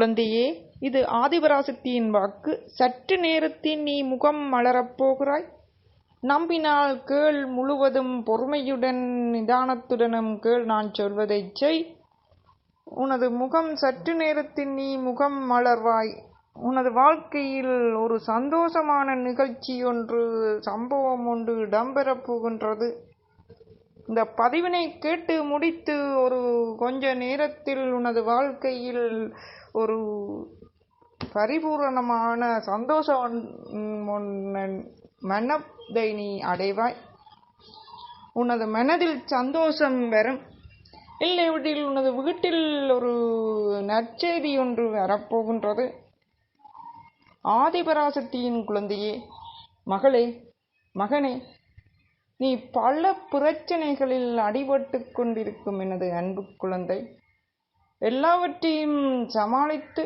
குழந்தையே இது ஆதிபராசக்தியின் வாக்கு. சற்று நேரத்தில் நீ முகம் மலரப் போகிறாய். நம்பினால் கேள் முழுவதும் பொறுமையுடன் நிதானத்துடனும் கேள் நான் சொல்வதைச் செய். உனது முகம் சற்று நேரத்தில் நீ முகம் மலர்வாய். உனது வாழ்க்கையில் ஒரு சந்தோஷமான நிகழ்ச்சி ஒன்று சம்பவம் ஒன்று இடம்பெறப் போகின்றது. இந்த பதிவினை கேட்டு முடித்து ஒரு கொஞ்ச நேரத்தில் உனது வாழ்க்கையில் ஒரு பரிபூரணமான சந்தோஷம் மனதை நீ அடைவாய். உனது மனதில் சந்தோஷம் வரும். இல்லைவிடில் உனது வீட்டில் ஒரு நற்செய்தி ஒன்று வரப்போகின்றது. ஆதிபராசக்தியின் குழந்தையே மகளே மகனே நீ பல பிரச்சனைகளில் அடிபட்டு கொண்டிருக்கும் எனது அன்பு குழந்தை. எல்லாவற்றையும் சமாளித்து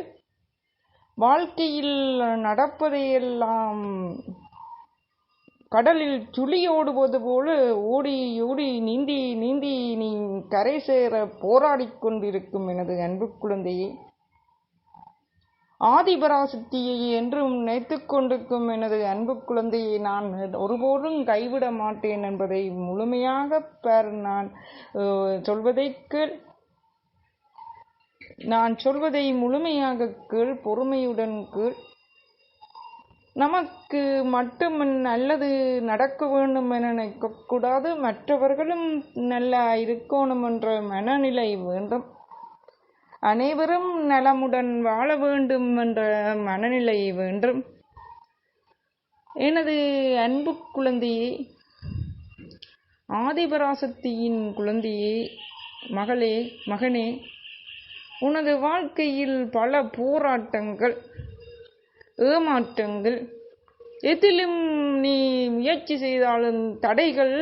வாழ்க்கையில் நடப்பதையெல்லாம் கடலில் சுழி ஓடுவது போல ஓடி ஓடி நீந்தி நீந்தி நீ கரை சேர போராடி கொண்டிருக்கும் எனது அன்பு குழந்தையே. ஆதிபராசக்தியை என்றும் நினைத்து கொண்டிருக்கும் எனது அன்பு குழந்தையை நான் ஒருபோதும் கைவிட மாட்டேன் என்பதை முழுமையாக பெற நான் அஹ், கேள். நான் சொல்வதை முழுமையாக கேள் பொறுமையுடன் கேள். நமக்கு மட்டும் நல்லது நடக்க வேண்டும் என நினைக்கக்கூடாது. மற்றவர்களும் நல்லா இருக்கணும் என்ற மனநிலை வேண்டும். அனைவரும் நலமுடன் வாழ வேண்டும் என்ற மனநிலை வேண்டும். எனது அன்பு குழந்தையே ஆதிபராசக்தியின் குழந்தையே மகளே மகனே உனது வாழ்க்கையில் பல போராட்டங்கள் ஏமாற்றங்கள் எதிலும் நீ முயற்சி செய்தாலும் தடைகள்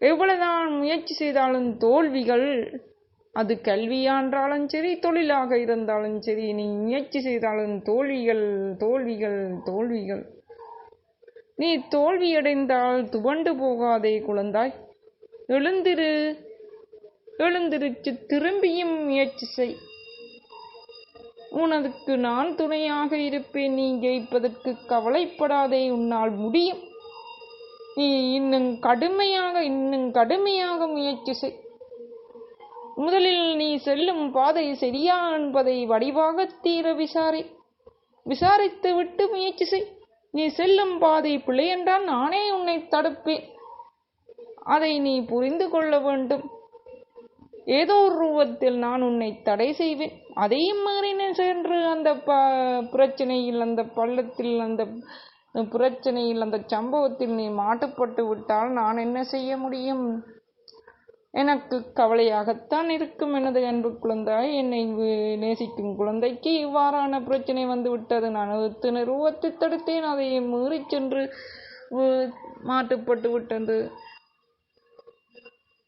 எவ்வளவுதான் முயற்சி செய்தாலும் தோல்விகள் அது கல்வியான்றாலும் சரி தொழிலாக இருந்தாலும் சரி நீ முயற்சி செய்தாலும் தோல்விகள் தோல்விகள் தோல்விகள். நீ தோல்வியடைந்தால் துவண்டு போகாதே குழந்தாய். எழுந்திரு. எழுந்திருச்சு திரும்பியும் முயற்சி செய். உனக்கு நான் துணையாக இருப்பேன். நீ ஜெயிப்பதற்கு கவலைப்படாதே. உன்னால் முடியும். நீ இன்னும் கடுமையாக இன்னும் கடுமையாக முயற்சி செய். முதலில் நீ செல்லும் பாதை சரியா என்பதை வடிவாக தீர விசாரி. விசாரித்து விட்டு முயற்சி செய். நீ செல்லும் பாதை பிழையென்றால் நானே உன்னை தடுப்பேன். அதை நீ புரிந்து கொள்ள வேண்டும். ஏதோ ஒரு ரூபத்தில் நான் உன்னை தடை செய்வேன். அதையும் மீறி சென்று அந்த ப பிரச்சனையில் அந்த பள்ளத்தில் அந்த பிரச்சனையில் அந்த சம்பவத்தில் நீ மாட்டுப்பட்டு விட்டால் நான் என்ன செய்ய முடியும்? எனக்கு கவலையாகத்தான் இருக்கும். எனது அன்பு குழந்தாய் என்னை நேசிக்கும் குழந்தைக்கு இவ்வாறான பிரச்சனை வந்து விட்டது. நான் எத்தனை ரூபத்தை தடுத்தேன். அதை மீறி சென்று மாட்டுப்பட்டு விட்டது.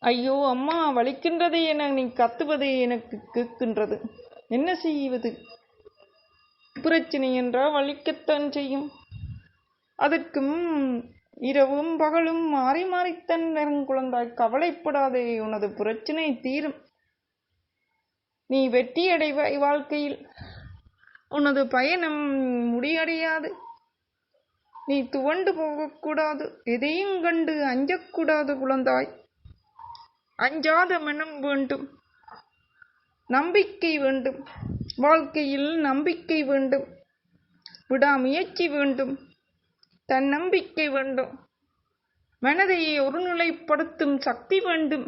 ஐயோ அம்மா வலிக்கின்றதை என நீ கத்துவது எனக்கு கேட்கின்றது. என்ன செய்வது? பிரச்சனை என்றால் வலிக்கத்தான் செய்யும். அதற்கும் இரவும் பகலும் மாறி மாறித்தன் குழந்தாய். கவலைப்படாதே உனது பிரச்சனை தீரும். நீ வெற்றி அடைவாய் வாழ்க்கையில். உனது பயணம் முடியடையாது. நீ துவண்டு போகக்கூடாது. எதையும் கண்டு அஞ்சக்கூடாது குழந்தாய். அஞ்சாத மனம் வேண்டும். நம்பிக்கை வேண்டும். வாழ்க்கையில் நம்பிக்கை வேண்டும். விடாமுயற்சி வேண்டும். தன்னம்பிக்கை வேண்டும். மனதையை ஒருநிலைப்படுத்தும் சக்தி வேண்டும்.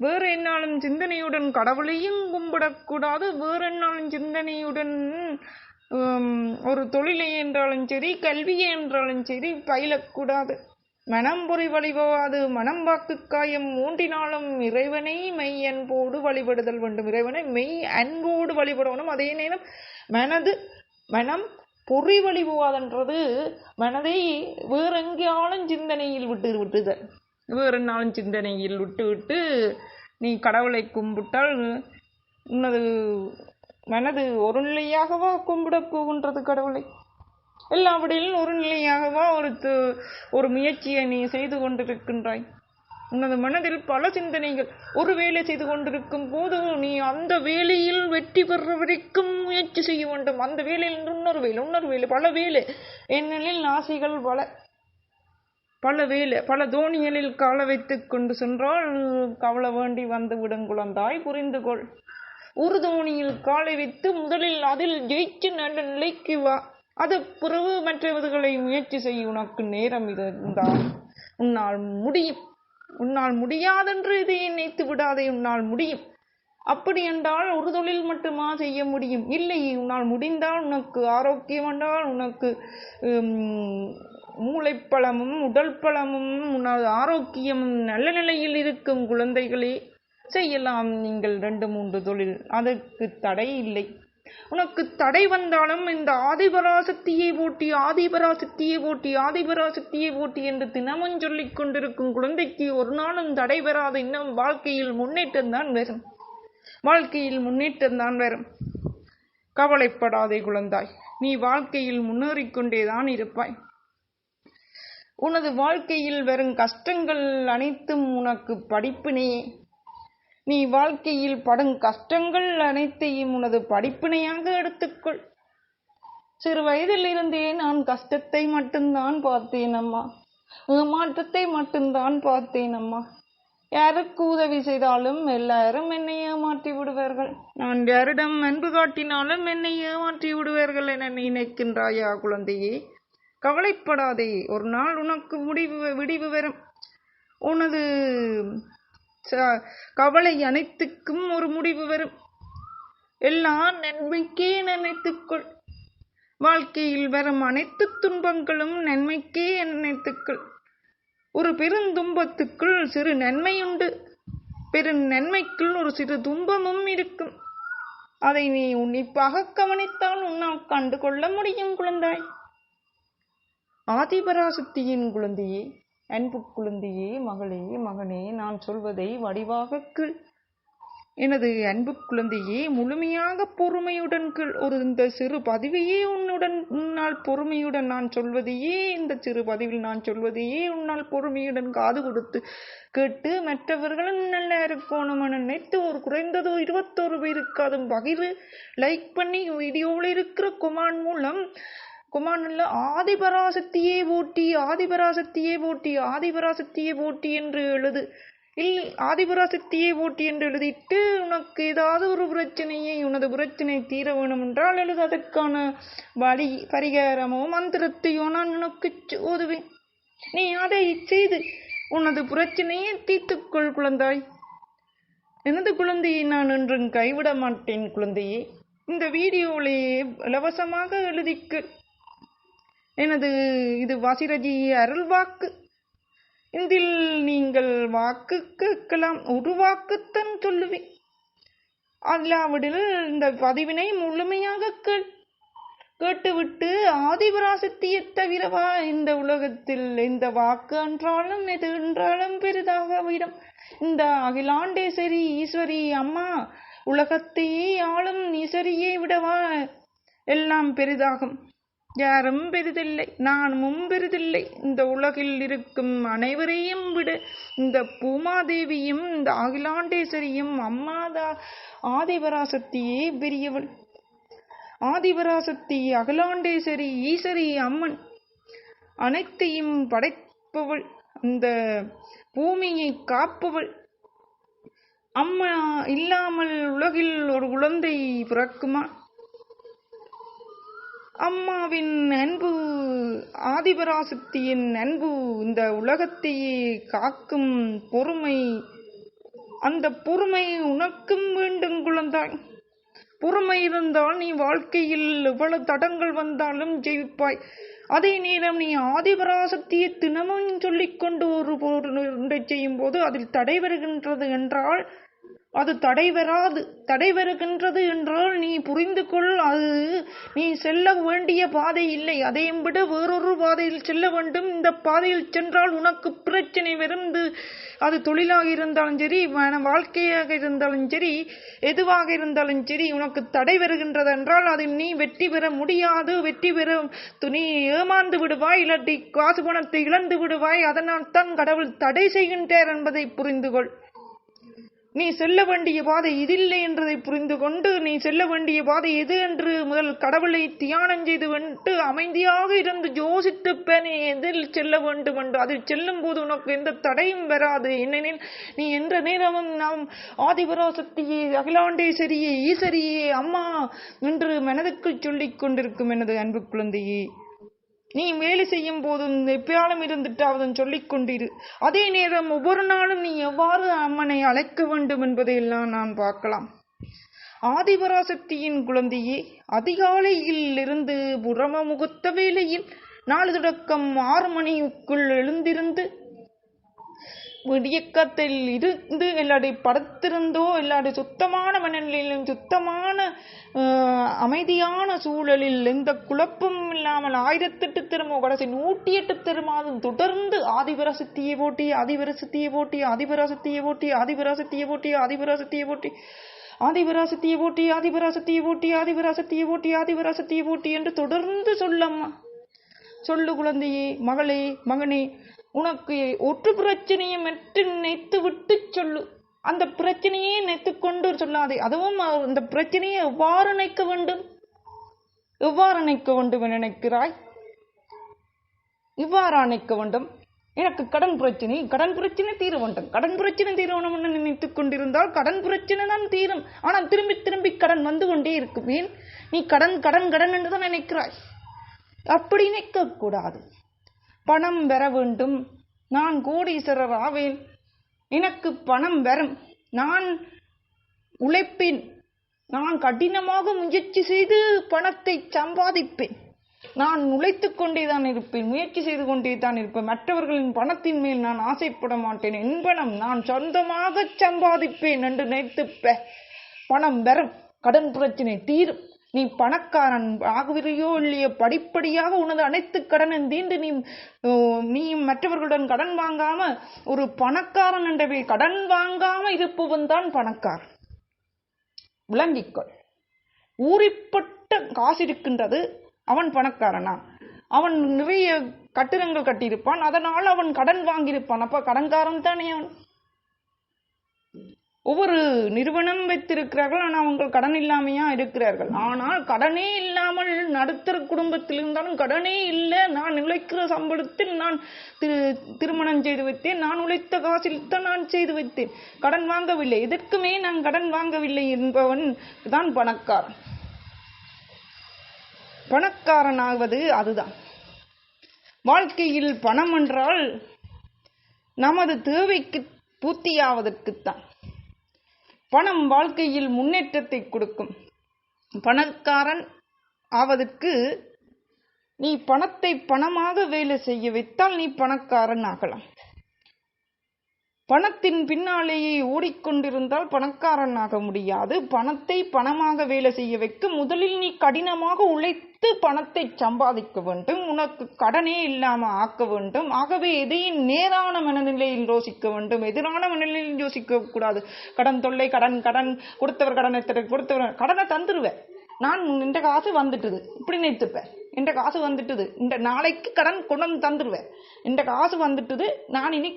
வேறு என்னாலும் சிந்தனையுடன் கடவுளையும் கும்பிடக்கூடாது வேறு என்னாலும் சிந்தனையுடன் ஒரு தொழிலை என்றாலும் சரி கல்வியை என்றாலும் சரி பயிலக்கூடாது. மனம் பொறி வழிபோவாது மனம் வாக்கு காயம் மூன்றினாலும் இறைவனை மெய் அன்போடு வழிபடுதல் வேண்டும். இறைவனை மெய் அன்போடு வழிபடணும். அதே நேரம் மனது மனம் பொறி வழிபோவாதன்றது மனதை வேற எங்கேயாலும் சிந்தனையில் விட்டு விட்டுதல் வேறு நாளும் சிந்தனையில் விட்டு விட்டு நீ கடவுளை கும்பிட்டால் உனது மனது ஒரு நிலையாகவா கும்பிடப் போகின்றது கடவுளை? எல்லாவிடையிலும் ஒரு நிலையாகவா ஒரு ஒரு முயற்சியை நீ செய்து கொண்டிருக்கின்றாய். உனது மனதில் பல சிந்தனைகள் ஒரு வேலை செய்து கொண்டிருக்கும் போது நீ அந்த வேலையில் வெற்றி பெற வரைக்கும் முயற்சி செய்ய வேண்டும். அந்த வேலையில் இன்னொரு வேலை இன்னொரு வேலை பல வேலை ஏனெனில் ஆசைகள் பல பல வேலை பல தோணிகளில் கால வைத்து கொண்டு சென்றால் கவலை வேண்டி வந்து விடும் குழந்தாய். புரிந்து கொள். ஒரு தோணியில் காலை வைத்து முதலில் அதில் ஜெயிச்சு நல்ல நிலைக்கு வா. அது பிறகு மற்றவர்களை முயற்சி செய்ய உனக்கு நேரம் இருந்தால் உன்னால் முடியும். உன்னால் முடியாதென்று இதை நினைத்து விடாதே உன்னால் முடியும். அப்படி என்றால் ஒரு தொழில் மட்டுமா செய்ய முடியும்? இல்லை உன்னால் முடிந்தால் உனக்கு ஆரோக்கியம் என்றால் உனக்கு மூளைப்பழமும் உடல் பழமும் உனது ஆரோக்கியமும் நல்ல நிலையில் இருக்கும் குழந்தைகளே செய்யலாம். நீங்கள் ரெண்டு மூன்று தொழில். அதற்கு தடை இல்லை. உனக்கு தடை வந்தாலும் இந்த ஆதிபராசக்தியை போட்டி ஆதிபராசக்தியை போட்டி ஆதிபராசக்தியை போட்டி என்று தினமும் சொல்லிக் கொண்டிருக்கும் குழந்தைக்கு ஒரு நாளும் தடை பெறாத இன்னும் வாழ்க்கையில் முன்னேற்றம் தான் வரும். வாழ்க்கையில் முன்னேற்றம் தான் வரும். கவலைப்படாதே குழந்தாய். நீ வாழ்க்கையில் முன்னேறிக்கொண்டேதான் இருப்பாய். உனது வாழ்க்கையில் வரும் கஷ்டங்கள் அனைத்தும் உனக்கு படிப்பினையே. நீ வாழ்க்கையில் படும் கஷ்டங்கள் அனைத்தையும் உனது படிப்பினையாக எடுத்துக்கொள். சிறு வயதில் இருந்தே நான் கஷ்டத்தை மட்டும்தான் பார்த்தேன் அம்மா. ஏமாற்றத்தை மட்டும்தான் பார்த்தேன் அம்மா. யாருக்கு உதவி செய்தாலும் எல்லாரும் என்னை ஏமாற்றி விடுவார்கள். நான் யாரிடம் அன்பு காட்டினாலும் என்னை ஏமாற்றி விடுவார்கள் என நினைக்கின்றாயா குழந்தையே? கவலைப்படாதே. ஒரு நாள் உனக்கு முடிவு விடிவு வரும். உனது கவலை அனைத்துக்கும் ஒரு முடிவு வரும். எல்லாம் நன்மைக்கே நினைத்துக்கொள். வாழ்க்கையில் வரும் அனைத்து துன்பங்களும் நன்மைக்கே நினைத்துக்கள். ஒரு பெருந்துன்பத்துக்குள் சிறு நன்மையுண்டு பெரு நன்மைக்குள் ஒரு சிறு துன்பமும் இருக்கும். அதை நீ உன்னிப்பாக கவனித்தால் உன்னால் கண்டு கொள்ள முடியும் குழந்தாய். ஆதிபராசக்தியின் குழந்தையே அன்பு குழந்தையே மகளே மகனே நான் சொல்வதை வடிவாக கீழ் எனது அன்பு குழந்தையே முழுமையாக பொறுமையுடன் கீழ் ஒரு இந்த சிறு பதிவையே உன்னுடன் உன்னால் பொறுமையுடன் நான் சொல்வதையே இந்த சிறு பதிவில் நான் சொல்வதையே உன்னால் பொறுமையுடன் காது கொடுத்து கேட்டு மற்றவர்களும் நல்லா இருக்கணும் நினைத்து ஒரு குறைந்ததோ இருபத்தோரு பேருக்கு பகிர் லைக் பண்ணி வீடியோவில் இருக்கிற குமான் மூலம் குமாரனில் ஆதிபராசக்தியே போட்டி ஆதிபராசக்தியே போட்டி ஆதிபராசக்தியே போட்டி என்று எழுது. இல் ஆதிபராசக்தியே போட்டி என்று எழுதிட்டு உனக்கு ஏதாவது ஒரு பிரச்சனையை உனது பிரச்சனை தீர வேணும் என்றால் எழுது அதற்கான வழி பரிகாரமோ மந்திரத்தையோ நான் உனக்கு ஓதுவேன் நீ அதை செய்து உனது பிரச்சனையை தீர்த்துக்கொள் குழந்தாய். எனது குழந்தையை நான் என்றும் கைவிட மாட்டேன் குழந்தையே. இந்த வீடியோவிலேயே இலவசமாக எழுதிக்கு எனது இது வாசிரஜி அருள் வாக்கு. இதில் நீங்கள் வாக்கு கேட்கலாம் ஒரு வாக்குத்தான் சொல்லுவேன். அல்லாவிடில் இந்த பதிவினை முழுமையாக கேள். கேட்டுவிட்டு ஆதிபராசக்தியை தவிரவா இந்த உலகத்தில் இந்த வாக்கு என்றாலும் எது என்றாலும் பெரிதாக விடும் இந்த அகிலாண்டேஸ்வரி ஈஸ்வரி அம்மா உலகத்தையே ஆளும் ஈஸ்வரியை விடவா எல்லாம் பெரிதாகும். யாரும் பெரிதில்லை நானும் பெரிதில்லை. இந்த உலகில் இருக்கும் அனைவரையும் விட. இந்த பூமாதேவியும் இந்த அகிலாண்டேஸ்வரியும் அம்மாதா ஆதிபராசக்தியே பெரியவள். ஆதிபராசக்தி அகிலாண்டேஸ்வரி ஈஸ்வரி அம்மன். அனைத்தையும் படைப்பவள். அந்த பூமியை காப்பவள். அம்மா இல்லாமல் உலகில் ஒரு குழந்தை பிறக்குமா? அம்மாவின் அன்பு ஆதிபராசக்தியின் அன்பு இந்த உலகத்தையே காக்கும் பொறுமை அந்த பொறுமை உனக்கும் வேண்டும் குழந்தாய். பொறுமை இருந்தால் நீ வாழ்க்கையில் எவ்வளவு தடங்கள் வந்தாலும் ஜெயிப்பாய். அதே நேரம் நீ ஆதிபராசக்தியை தினமும் சொல்லிக்கொண்டு ஒரு ஒன்றை செய்யும் போது அதில் தடை வருகின்றது என்றால் அது தடைவராது. தடைவருகின்றது என்றால் நீ புரிந்து கொள் அது நீ செல்ல வேண்டிய பாதை இல்லை. அதையும் விட வேறொரு பாதையில் செல்ல வேண்டும். இந்த பாதையில் சென்றால் உனக்கு பிரச்சனை வரும் அது தொழிலாக இருந்தாலும் சரி மன வாழ்க்கையாக இருந்தாலும் சரி எதுவாக இருந்தாலும் சரி உனக்கு தடை வருகின்றது என்றால் அதில் நீ வெற்றி பெற முடியாது. வெற்றி பெற நீ ஏமாந்து விடுவாய் இல்லாட்டி காசு பணத்தை இழந்து விடுவாய். அதனால் தான் கடவுள் தடை செய்கின்றார் என்பதை புரிந்து கொள். நீ செல்ல வேண்டிய பாதை இதில்லை என்றதை புரிந்து கொண்டு நீ செல்ல வேண்டிய பாதை எது என்று முதல் கடவுளை தியானம் செய்து வந்துட்டு அமைதியாக இருந்து யோசித்து நீ எதில் செல்ல வேண்டும் என்று. அதில் செல்லும் போது உனக்கு எந்த தடையும் வராது. ஏனெனில் நீ என்ற நேரமும் நாம் ஆதிபராசக்தியே அகிலாண்டேஸ்வரியே ஈஸ்வரியே அம்மா என்று மனதுக்குள் சொல்லிக் கொண்டிருக்கும் எனது அன்பு குழந்தையே. நீ வேலை செய்யும் போதும் எப்பயாலும் இருந்துட்டாவதும் சொல்லிக் கொண்டிரு அதே நேரம் ஒவ்வொரு நாளும் நீ எவ்வாறு அம்மனை அழைக்க வேண்டும் என்பதையெல்லாம் நான் பார்க்கலாம். ஆதிபராசக்தியின் குழந்தையே அதிகாலையில் இருந்து புறம முகத்த வேளையில் நாலு தொடக்கம் ஆறு மணிக்குள் எழுந்திருந்து விடியக்கத்தில் இருந்து இல்லாடி படுத்திருந்தோ இல்லாடி சுத்தமான மனநிலையிலும் சுத்தமான அமைதியான சூழலில் எந்த குழப்பமும் இல்லாமல் ஆயிரத்தெட்டு திரும்ப கடைசி நூற்றி எட்டு திருமாவும் தொடர்ந்து ஆதிபராசக்தியை போட்டி ஆதிபராசக்தியை போட்டி ஆதிபராசக்தியை போட்டி ஆதிபராசக்தியை போட்டி ஆதிபராசக்தியை போட்டி ஆதிபராசக்தியை போட்டி ஆதிபராசக்தியை போட்டி ஆதிபராசக்தியை போட்டி ஆதிபராசக்தியை போட்டி என்று தொடர்ந்து சொல்லம்மா சொல்லு குழந்தையே மகளே மகனே உனக்கு ஒற்று பிரச்சனையை மட்டு நினைத்து விட்டு சொல்லு. அந்த பிரச்சனையே நினைத்து கொண்டு சொல்லாதே. அதுவும் அந்த பிரச்சனையை எவ்வாறு நினைக்க வேண்டும்? எவ்வாறு நினைக்க வேண்டும் என நினைக்கிறாய்? இவ்வாறு அணைக்க வேண்டும்? எனக்கு கடன் பிரச்சனை. கடன் பிரச்சனை தீர வேண்டும் கடன் பிரச்சனை தீர வேண்டும் என்று நினைத்துக் கொண்டிருந்தால் கடன் பிரச்சனை தான் தீரும். ஆனால் திரும்பி திரும்பி கடன் வந்து கொண்டே இருக்கும். ஏன்? நீ கடன் கடன் கடன் என்று தான் நினைக்கிறாய். அப்படி நினைக்கக்கூடாது கூடாது. பணம் பெற வேண்டும். நான் கோடீஸ்வரர் ஆவேன். எனக்கு பணம் வரும் நான் உழைப்பேன். நான் கடினமாக முயற்சி செய்து பணத்தை சம்பாதிப்பேன். நான் உழைத்து கொண்டே தான் இருப்பேன். முயற்சி செய்து கொண்டே தான் இருப்பேன். மற்றவர்களின் பணத்தின் மேல் நான் ஆசைப்பட மாட்டேன். என் பணம் நான் சொந்தமாக சம்பாதிப்பேன் என்று நினைத்துப்ப. பணம் வரும் கடன் பிரச்சனை தீரும். நீ பணக்காரன் ஆகுவிலையோ இல்லையோ படிப்படியாக உனது அனைத்து கடனும் தீண்டு நீ நீ மற்றவர்களுடன் கடன் வாங்காம ஒரு பணக்காரன் என்றவே கடன் வாங்காம இருப்பவன் தான் பணக்காரன். விளங்கிக்கொள் ஊறிப்பட்ட காசு இருக்கின்றது அவன் பணக்காரனா? அவன் நிறைய கட்டிடங்கள் கட்டியிருப்பான் அதனால் அவன் கடன் வாங்கியிருப்பான். அப்ப கடன்காரன் தானே அவன்? ஒவ்வொரு நிறுவனம் வைத்திருக்கிறார்கள் ஆனால் அவங்க கடன் இல்லாமையா இருக்கிறார்கள். ஆனால் கடனே இல்லாமல் நடுத்தர குடும்பத்தில் இருந்தாலும் கடனே இல்லை. நான் உழைக்கிற சம்பளத்தில் நான் திரு- திருமணம் செய்து வைத்தேன். நான் உழைத்த காசில் தான் நான் செய்து வைத்தேன். கடன் வாங்கவில்லை. எதற்குமே நான் கடன் வாங்கவில்லை என்பவன் தான் பணக்காரன். பணக்காரனாவது அதுதான். வாழ்க்கையில் பணம் என்றால் நமது தேவைக்கு பூர்த்தியாவதற்குத்தான். பணம் வாழ்க்கையில் முன்னேற்றத்தை கொடுக்கும். பணக்காரன் ஆவதற்கு நீ பணத்தை பணமாக வேலை செய்ய வைத்தால் நீ பணக்காரன் ஆகலாம். பணத்தின் பின்னாலேயே ஓடிக்கொண்டிருந்தால் பணக்காரன் ஆக முடியாது. பணத்தை பணமாக வேலை செய்ய வைக்க முதலில் நீ கடினமாக உழைத்து பணத்தை சம்பாதிக்க வேண்டும். உனக்கு கடனே இல்லாம ஆக்க வேண்டும். ஆகவே எதையும் நேரான மனநிலையில் யோசிக்க வேண்டும். எதிரான மனநிலையில் யோசிக்க கூடாது. கடன் தொல்லை கடன் கடன் கொடுத்தவர் கடனை திரு கொடுத்தவர் கடனை. தந்துருவேன். நான் இந்த காசு வந்துட்டுது. இப்படி நிறுத்துப்பேன் இந்த காசு வந்துட்டுது. இந்த நாளைக்கு கடன் கொண்டு வந்து தந்துடுவேன் இந்த காசு வந்துட்டுது. நான் இனி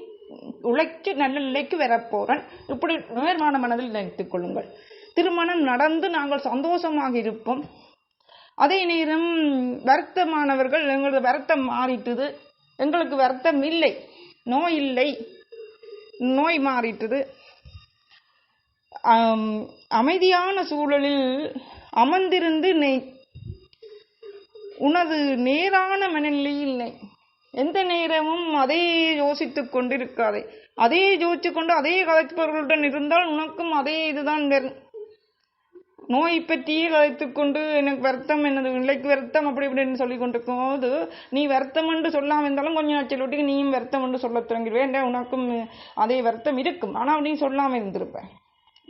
உழைக்க நல்ல நிலைக்கு வரப்போறேன். இப்படி நேர்மான மனதில் நினைத்துக் கொள்ளுங்கள். திருமணம் நடந்து நாங்கள் சந்தோஷமாக இருப்போம். அதே நேரம் வருத்தமானவர்கள் எங்களது வருத்தம் மாறிட்டுது. எங்களுக்கு வருத்தம் இல்லை. நோய் இல்லை. நோய் மாறிட்டுது. அமைதியான சூழலில் அமர்ந்திருந்து நெய் உனது நேரான மனநிலையில் நெய் எந்த நேரமும் அதை யோசித்துக் கொண்டிருக்காதே. அதே யோசித்து கொண்டு அதே கலைப்பவர்களுடன் இருந்தால் உனக்கும் அதே இதுதான் வரும் நோய் பற்றியே கதைத்துக் கொண்டு எனக்கு வருத்தம் என்னது? நிலைக்கு வருத்தம் அப்படி இப்படின்னு சொல்லி கொண்டிருக்கும் போது நீ வருத்தம் என்று சொல்லாமல் இருந்தாலும் கொஞ்ச நாட்கள் விட்டு நீயும் வருத்தம் என்று சொல்ல தொடங்கிடுவேன் உனக்கும் அதே வருத்தம் இருக்கும்? ஆனால் நீ சொல்லாமல் இருந்திருப்பேன்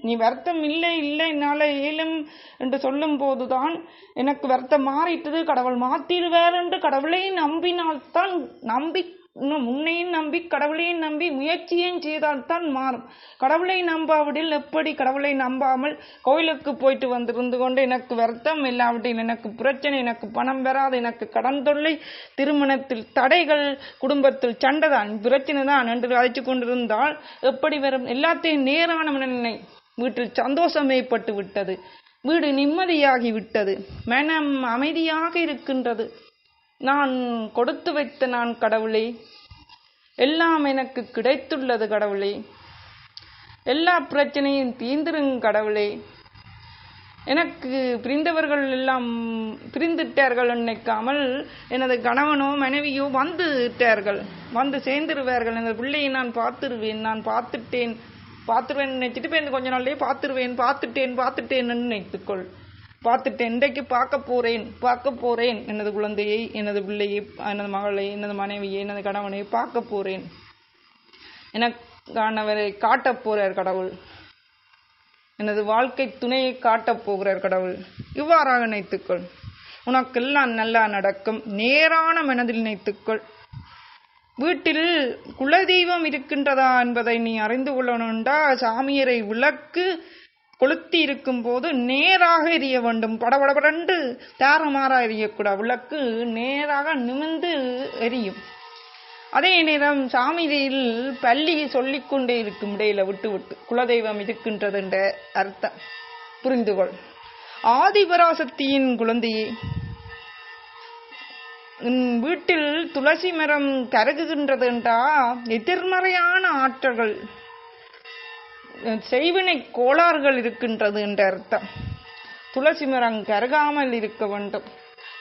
நீ வருத்தம் இல்லை இல்லை என்னால் இயலும் என்று சொல்லும் போதுதான் எனக்கு வருத்தம் மாறிட்டது. கடவுள் மாத்திடுவார் என்று கடவுளை நம்பினால்தான் நம்பி இன்னும் உன்னையும் நம்பி கடவுளையும் நம்பி முயற்சியும் செய்தால்தான் மாறும். கடவுளை நம்பாவிடில் எப்படி கடவுளை நம்பாமல் கோயிலுக்கு போயிட்டு வந்திருந்து கொண்டு எனக்கு வருத்தம் இல்லாவிட்டில் எனக்கு பிரச்சனை எனக்கு பணம் வராது எனக்கு கடன் தொல்லை திருமணத்தில் தடைகள் குடும்பத்தில் சண்டைதான் பிரச்சனை தான் என்று அழைச்சு கொண்டிருந்தால் எப்படி வரும்? எல்லாத்தையும் நேரான மனநிலை வீட்டில் சந்தோஷம் ஏற்பட்டு விட்டது. வீடு நிம்மதியாகி விட்டது. மனம் அமைதியாக இருக்கின்றது. நான் கொடுத்து வைத்த நான் கடவுளே எல்லாம் எனக்கு கிடைத்துள்ளது கடவுளே. எல்லா பிரச்சனையும் தீர்ந்திருங்க கடவுளே. எனக்கு பிரிந்தவர்கள் எல்லாம் பிரிந்துட்டார்கள். நினைக்காமல் எனது கணவனோ மனைவியோ வந்து விட்டார்கள் வந்து சேர்ந்துருவார்கள். எனது பிள்ளையை நான் பார்த்துருவேன் நான் பார்த்துட்டேன். பார்த்துருவேன் நினைச்சிட்டு போய் கொஞ்ச நாள்லயே பார்த்துருவேன் பார்த்துட்டேன் பார்த்துட்டேன்னு நினைத்துக்கொள். பார்த்துட்டேன் இன்றைக்கு பார்க்க போறேன் பார்க்க போறேன். எனது குழந்தையை எனது பிள்ளையை எனது மகளை எனது மனைவியை எனது கணவனை பார்க்க போறேன். எனக்கானவரை காட்டப் போறார் கடவுள். எனது வாழ்க்கை துணையை காட்டப் போகிறார் கடவுள். இவ்வாறாக நினைத்துக்கொள். உனக்கெல்லாம் நல்லா நடக்கும். நேரான மனதில் நினைத்துக்கொள். வீட்டில் குலதெய்வம் இருக்கின்றதா என்பதை நீ அறிந்து கொள்ளணுண்டா சாமியரை விளக்கு கொளுத்தி இருக்கும் போது நேராக எரிய வேண்டும். படபடபடண்டு தாரமாறா எரியக்கூடா. விளக்கு நேராக நிமிந்து எரியும். அதே நேரம் சாமியில் பள்ளி சொல்லிக்கொண்டே இருக்கும் இடையில விட்டு விட்டு குலதெய்வம் இருக்கின்றது என்ற அர்த்தம். புரிந்துகொள். ஆதிபராசக்தியின் குழந்தையே உன் வீட்டில் துளசி மரம் கருகுகின்றது என்றா எதிர்மறையான ஆற்றல்கள். செய்வினை கோளாறுகள் இருக்கின்றது என்ற அர்த்தம். துளசி மரம் கருகாமல் இருக்க வேண்டும்.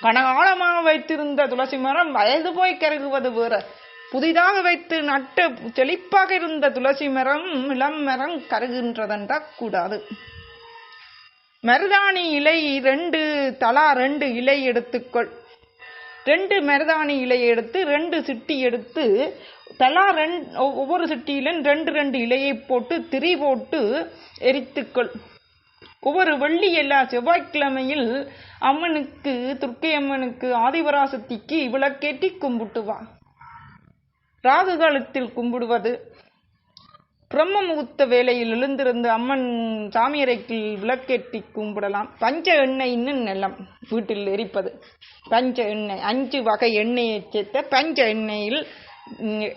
கனகாலமாக வைத்திருந்த துளசி மரம் வயது போய் கருகுவது வேற. புதிதாக வைத்து நட்டு செழிப்பாக இருந்த துளசி மரம் இளம் மரம் கருகின்றதென்றா கூடாது. மருதாணி இலை ரெண்டு தலா ரெண்டு இலை எடுத்துக்கொள். ரெண்டு மருதாணி இலையை எடுத்து ரெண்டு சிட்டி எடுத்து தலா ரெண்டு ஒவ்வொரு சிட்டியிலும் ரெண்டு ரெண்டு இலையை போட்டு திரி போட்டு எரித்துக்கொள். ஒவ்வொரு வெள்ளி எல்லா செவ்வாய்க்கிழமையில் அம்மனுக்கு துர்க்கை அம்மனுக்கு ஆதிபராசக்திக்கு விளக்கேற்றி கும்பிட்டு வா ராகு காலத்தில் கும்பிடுவது. பிரம்ம முகூர்த்த வேலையில் எழுந்திருந்து அம்மன் சாமியறைக்கில் விளக்கேற்றி கும்பிடலாம். பஞ்ச எண்ணெய்ன்னு நிலம் வீட்டில் எரிப்பது. பஞ்ச எண்ணெய் அஞ்சு வகை எண்ணெயை சேர்த்த பஞ்ச எண்ணெயில்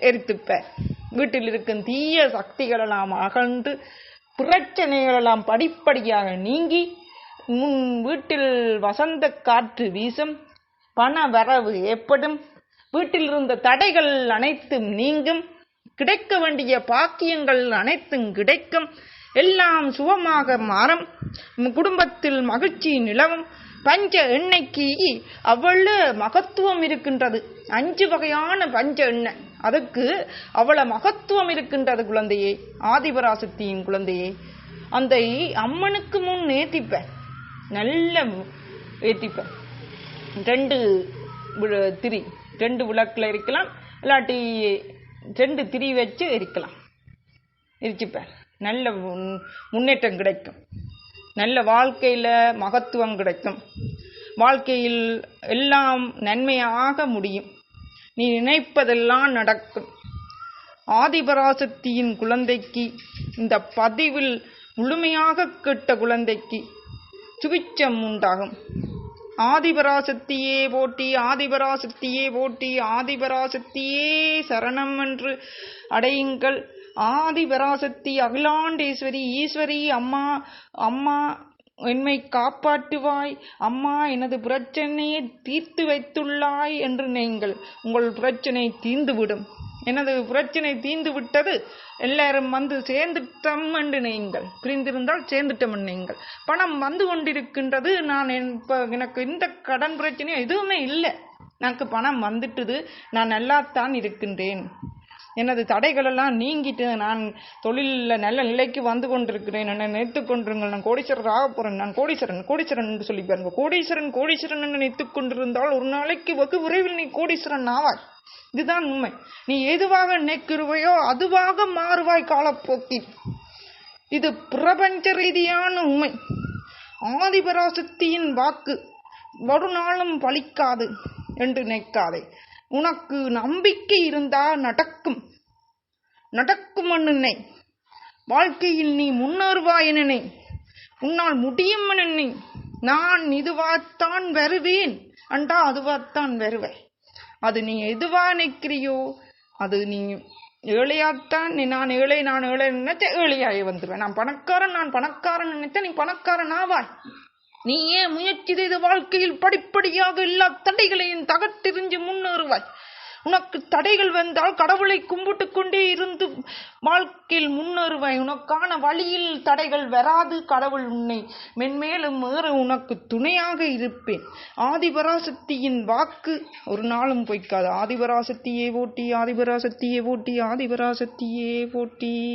எரித்துப்ப. வீட்டில் இருக்கும் தீய சக்திகளெல்லாம் அகன்று பிரச்சனைகளெல்லாம் படிப்படியாக நீங்கி உன் வீட்டில் வசந்த காற்று வீசும் பண வரவு ஏற்படும் வீட்டில் இருந்த தடைகள் அனைத்தும் நீங்கும் கிடைக்க வேண்டிய பாக்கியங்கள் அனைத்தும் கிடைக்கும். எல்லாம் சுகமாக மாறும். குடும்பத்தில் மகிழ்ச்சி நிலவும். பஞ்ச எண்ணெய்க்கு அவ்வளவு மகத்துவம் இருக்கின்றது. அஞ்சு வகையான பஞ்ச எண்ணெய். அதுக்கு அவ்வளவு மகத்துவம் இருக்கின்றது குழந்தையே. ஆதிபராசக்தியின் குழந்தையே. அந்த அம்மனுக்கு முன் ஏத்திப்ப. நல்ல ஏத்திப்ப. ரெண்டு திரி. ரெண்டு விளக்குல இருக்கலாம். இல்லாட்டி ரெண்டு திரி வச்சு எரிக்கலாம். எரிச்சுப்பார் நல்ல முன்- முன்னேற்றம் கிடைக்கும். நல்ல வாழ்க்கையில் மகத்துவம் கிடைக்கும். வாழ்க்கையில் எல்லாம் நன்மையாக முடியும். நீ நினைப்பதெல்லாம் நடக்கும். ஆதிபராசக்தியின் குழந்தைக்கு இந்த பதிவில் முழுமையாக கேட்ட குழந்தைக்கு சுபிச்சம் உண்டாகும். ஆதிபராசக்தியே போட்டி ஆதிபராசக்தியே போட்டி ஆதிபராசக்தியே சரணம் என்று அடையுங்கள். ஆதிபராசக்தி அகிலாண்டேஸ்வரி ஈஸ்வரி அம்மா அம்மா என்னை காப்பாற்றுவாய் அம்மா எனது பிரச்சனையை தீர்த்து வைத்துள்ளாய் என்று நீங்கள் உங்கள் பிரச்சனை தீர்ந்துவிடும். எனது பிரச்சனை தீர்ந்து விட்டது? எல்லாரும் வந்து சேர்ந்துட்டம் என்று நீங்கள். பிரிந்திருந்தால் சேர்ந்துட்டம் நீங்கள். பணம் வந்து கொண்டிருக்கின்றது. நான் என்- எனக்கு இந்த கடன் பிரச்சனையும் எதுவுமே இல்லை. எனக்கு பணம் வந்துட்டுது. நான் நல்லாத்தான் இருக்கின்றேன். எனது தடைகளெல்லாம் நீங்கிட்டு நான் தொழிலில் நல்ல நிலைக்கு வந்து கொண்டிருக்கிறேன். என்னை நினைத்துக் கொண்டிருங்கள். நான் கோடீஸ்வரர் ஆக போகிறேன் நான் கோடீஸ்வரன் கோடீஸ்வரன் என்று சொல்லி பாருங்க கோடீஸ்வரன் கோடீஸ்வரன் என்று நினைத்துக் கொண்டிருந்தால் ஒரு நாளைக்கு வெகு விரைவில் நீ கோடீஸ்வரன் ஆவாய். இதுதான் உண்மை. நீ எதுவாக நினைக்கிறவையோ அதுவாக மாறுவாய் காலப்போக்கில். இது பிரபஞ்ச ரீதியான உண்மை. ஆதிபராசக்தியின் வாக்கு ஒரு நாளும் பலிக்காது என்று நினைக்காதே. உனக்கு நம்பிக்கை இருந்தா நடக்கும். நடக்கும் நினை. வாழ்க்கையில் நீ முன்னேறுவாய் நினை. உன்னால் முடியும் நினை. நான் இதுவாத்தான் வருவேன். அண்டா அதுவாத்தான் வருவேன். அது நீ எதுவா நிற்கிறியோ அது நீ ஏழையாத்தான் நீ நான் ஏழை நான் ஏழை நினைச்ச ஏழையாகி வந்துடுவேன் நான் பணக்காரன் நான் பணக்காரன் நினைத்த நீ பணக்காரன் ஆவாய். நீ ஏன் முயற்சி செய்த வாழ்க்கையில் படிப்படியாக எல்லா தடைகளையும் தகர்த்தெறிஞ்சு முன்னேறுவாய். உனக்கு தடைகள் வந்தால் கடவுளை கும்பிட்டு கொண்டே இருந்து வாழ்க்கையில் முன்னேறுவாய் உனக்கான வழியில் தடைகள் வராது. கடவுள் உன்னை மென்மேலும் ஏற உனக்கு துணையாக இருப்பேன். ஆதிபராசக்தியின் வாக்கு ஒரு நாளும் பொய்க்காது. ஆதிபராசக்தியே போட்டி ஆதிபராசக்தியே போட்டி ஆதிபராசக்தியே போட்டி.